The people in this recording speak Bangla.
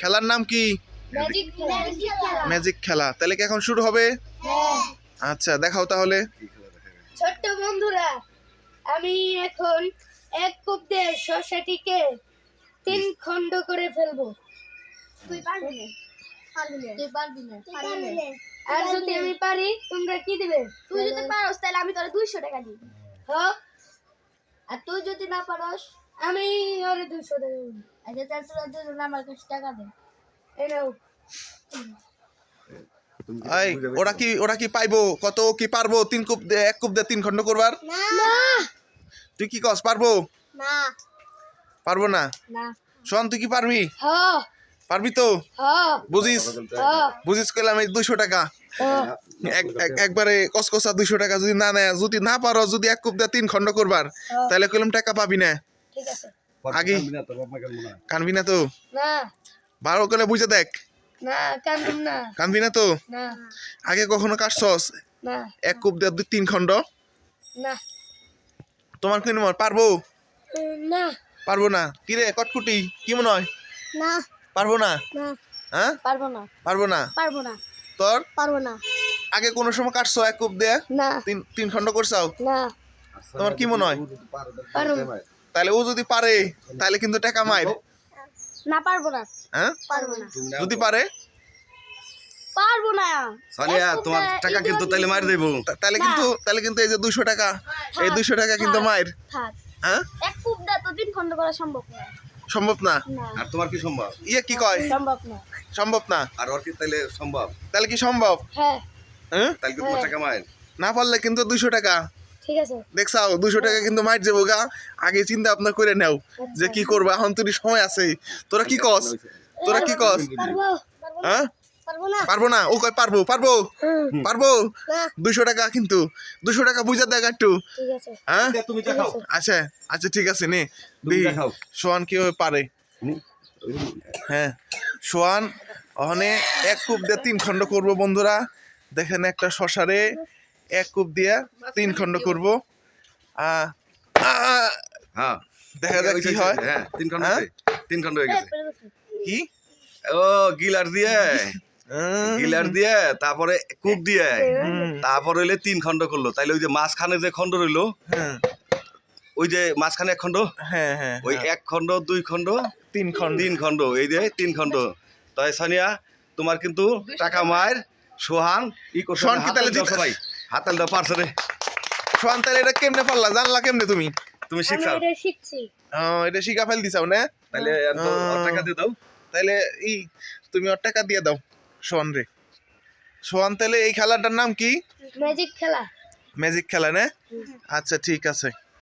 খেলার নাম কি? ম্যাজিক খেলা। তাহলে কি এখন শুরু হবে? হ্যাঁ। আচ্ছা দেখাও তাহলে। ছোট্ট বন্ধুরা আমি এখন এক কুপ দিয়ে শসাটিকে তিন খণ্ড করে ফেলব। তুই পারবি না। তুই পারবি না। পারবি না। আর যদি আমি পারি তোমরা কি দিবে? তুই যদি পারস তাহলে আমি তোর দুইশো টাকা দিই। হ আর তুই যদি না পারস আমি ওরে দুশো টাকা দেবো। আচ্ছা তাহলে তোরা দুজন আমার কাছে টাকা দে। এই নাও। এই ওরা কি ওরা কি পাইবো? কত কি পারব? তিন কুপ এক কুপ দিয়ে তিন খণ্ড করবার? না। তুই কি কস পারব? না। পারব না? না। শোন তুই কি পারবি? হ। পারবি তো? বুঝিস? বুঝিস কইলাম এই দুইশো টাকা। একবারে কসকসা দুইশো টাকা যদি না নেয় যদি না পারো যদি এক কুপ দিয়ে তিন খণ্ড করবার তাহলে কইলাম টাকা পাবি না। ঠিক আছে। আগে। কানবি না তো? না। ভালো করে বুঝে দেখ। না কানবি না। তো? না। আগে কখনো কাটছস? না। এক কুপ দিয়ে দুই তিন খণ্ড? না। তোমার কি মনে হয় পারব? না। পারব না। কিরে কটকুটি কি মনে হয়? না। পারব না? না। হ্যাঁ? পারব না। পারব না? পারব না। তোর? পারব না। আগে কোনো সময় কাটছো এক কুপ দিয়ে? না। তিন তিন খণ্ড করছাও? না। তোমার কি মনে হয়? পারুম তাহলে ও যদি পারে তাহলে কিন্তু টাকা মাইর না পারব না। হ্যাঁ? পারব না। যদি পারে? পারব না। সানিয়া তোমার টাকা কিন্তু তাহলে মার দেবো। তা- তাহলে কিন্তু তাহলে কিন্তু এই যে দুইশো টাকা এই দুইশো টাকা কিন্তু মায়ের। থাক। হ্যাঁ? এক কূপ দা তো তিন খন্ড করা সম্ভব না। সম্ভব না? আর তোমার কি সম্ভব? ইয়ে কি কয়? সম্ভব না। সম্ভব না? আর ওর কি তাইলে সম্ভব? তাহলে কি সম্ভব? হ্যাঁ। হ্যাঁ? তাহলে কি তোমার টাকা মায়ের? না পারলে কিন্তু দুইশো টাকা। ঠিক আছে? দেখছাও দুইশো টাকা কিন্তু মাইর যাব গা। আগে চিন্তা ভাবনা করে নেও যে কি করবা এখন তুই সময় আছে। তোরা কি কস? তোরা কি কস? হ্যাঁ? পারব না। ও কয় পারব পারব? পারব? না। দুইশো টাকা কিন্তু। দুশো টাকা বুঝা দেখ একটু। ঠিক আছে। হ্যাঁ? তুমি দেখাও আচ্ছা আচ্ছা ঠিক আছে নে। সোয়ান কীভাবে পারে। হ্যাঁ। সোয়ান ওখানে এক কূপ দিয়ে তিন খণ্ড করব বন্ধুরা। দেখেন একটা শশারে। এক কূপ দিয়ে তিন খণ্ড করব। হ্যাঁ। দেখা যাক কি হয়। হ্যাঁ তিন খন্ড হ্যাঁ? তিন খন্ড হয়ে গেছে। কি? ও গিলার দিয়ে। গিলার দিয়ে তারপরে কূপ দিয়ে। তারপরে হইলে তিন খন্ড করল। তাইলে ওই যে মাঝখানে যে খন্ড রইল হ্যাঁ। ওই যে মাঝখানে এক খন্ড হ্যাঁ হ্যাঁ ওই এক খন্ড দুই খন্ড তিন খণ্ড। তিন খন্ড এই যে তিন খন্ড তাই সানিয়া তোমার কিন্তু টাকা মায়ের সোহান ই করছে সবাই। হাতাল দাও পারছে রে। সোয়ান তাহলে এটা কেমনে পারলা? জানলা কেমনে তুমি? তুমি শিখছাও এটা শিখছি। ও, এটা শিখা ফেল দিছাও না? তাহলে তো ওর টাকা দিয়ে দাও। তাহলে ই তুমি ওর টাকা দিয়ে দাও সোহান রে। সোহান তাহলে এই খেলাটার নাম কি? ম্যাজিক খেলা। ম্যাজিক খেলা না? আচ্ছা ঠিক আছে।